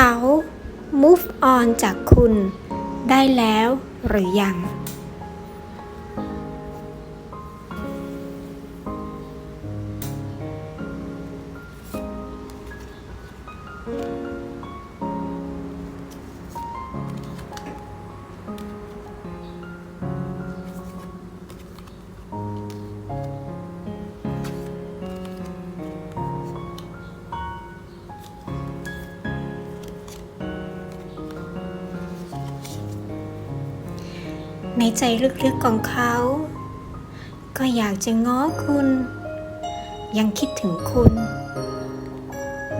เขา move on จากคุณ ได้แล้วหรือยัง ในใจลึกๆของเขา ก็อยากจะง้อคุณ ยังคิดถึงคุณ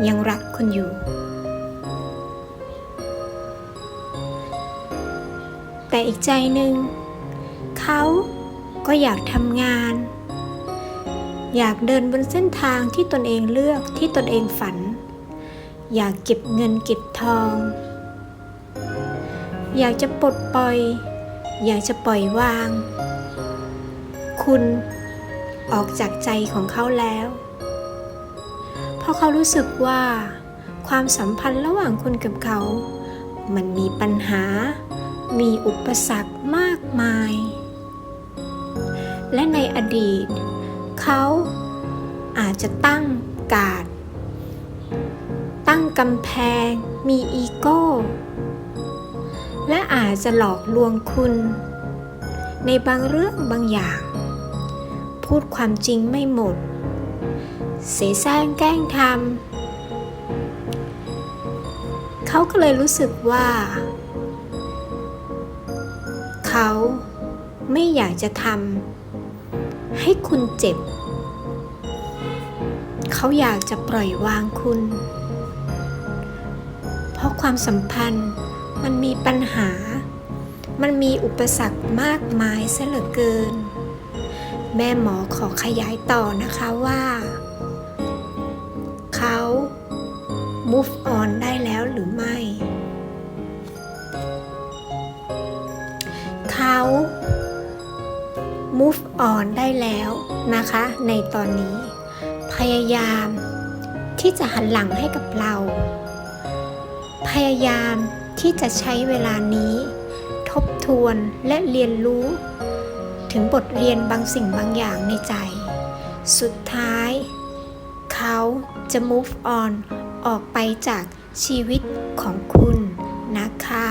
ยังรักคุณอยู่ แต่อีกใจหนึ่ง เขาก็อยากทำงาน อยากเดินบนเส้นทางที่ตนเองเลือกที่ตนเองฝัน อยากเก็บเงินเก็บทอง อยากจะปลดปล่อย อยากจะปล่อยวาง คุณออกจากใจของเขาแล้ว เพราะเขารู้สึกว่า ความสัมพันธ์ระหว่างคุณกับเขา มันมีปัญหา มีอุปสรรคมากมาย และในอดีต เขาอาจจะตั้งกาด ตั้งกำแพง มีอีโก้ และอาจจะหลอกลวงคุณ ในบางเรื่องบางอย่าง พูดความจริงไม่หมด เสแสร้งแกล้งทำเขาก็เลยรู้สึกว่า เขาไม่อยากจะทำให้คุณเจ็บ เขาอยากจะปล่อยวางคุณ เพราะความสัมพันธ์ มันมีปัญหา มันมีอุปสรรคมากมายเสเหลือเกิน แม่หมอขอขยายต่อนะคะว่าเขา move on ได้แล้วหรือไม่ เขา move on ได้แล้วนะคะ ในตอนนี้ พยายามที่จะหันหลังให้กับเรา พยายาม ที่จะใช้เวลานี้ ทบทวนและเรียนรู้ ถึงบทเรียนบางสิ่งบางอย่างในใจ สุดท้าย เขาจะ move on ออกไปจากชีวิตของคุณนะคะ